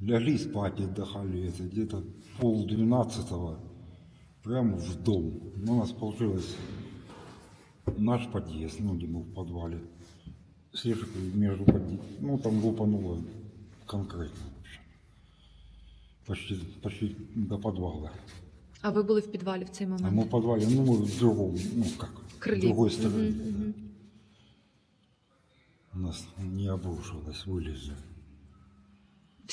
Лягли спать, отдыхали, это где-то пол двенадцатого, прямо в дом. Ну, у нас получилось наш подъезд, ну, где мы в подвале. Слежку между подъездом, ну, там лупануло конкретно. Почти, почти до подвала. А ви були в підвалі в цей А момент? мы в подвале, ну, мы в другом, ну, как, Крыле. в другой стороне. Мгм, мгм. У нас не обрушилось, вылезли.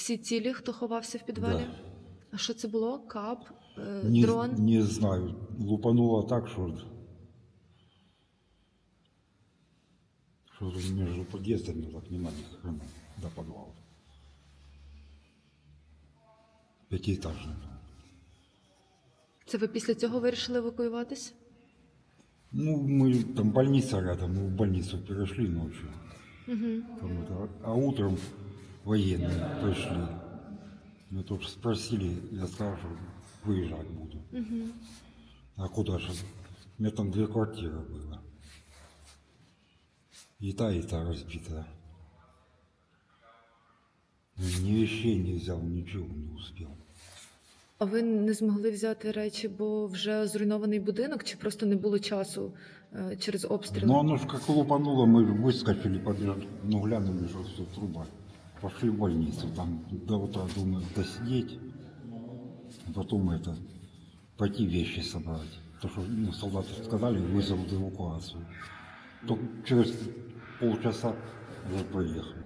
Всі цілі, хто ховався в підвалі? Да. А що це було? Кап, е, Не, дрон? не знаю. Лупануло так, что, что между подъездами так нема ни хрена до подвала. Пятиэтажный. дом. Це ви після цього вирішили евакуюватись? Ну, мы там больница рядом, мы в больницу перешли ночью. Угу. Там это, а утром военные пришли. Мы тоже спросили, я сказал, что выезжать буду. Угу. А куда же? У меня там две квартиры было. И та, и та разбитая. Ну, Ни вещей не взял, ничего не успел. А ви не змогли взяти речі, бо вже зруйнований будинок, чи просто не було часу е, через обстріл? Ну, оно же как лупануло, мы выскочили, побежали, ну, глянули, что все труба. Пошли в больницу, там до утра, думаю, досидеть. А Потом это, пойти вещи собрать. То, что ну, солдаты сказали, вызовут эвакуацию. Только через полчаса уже приехали.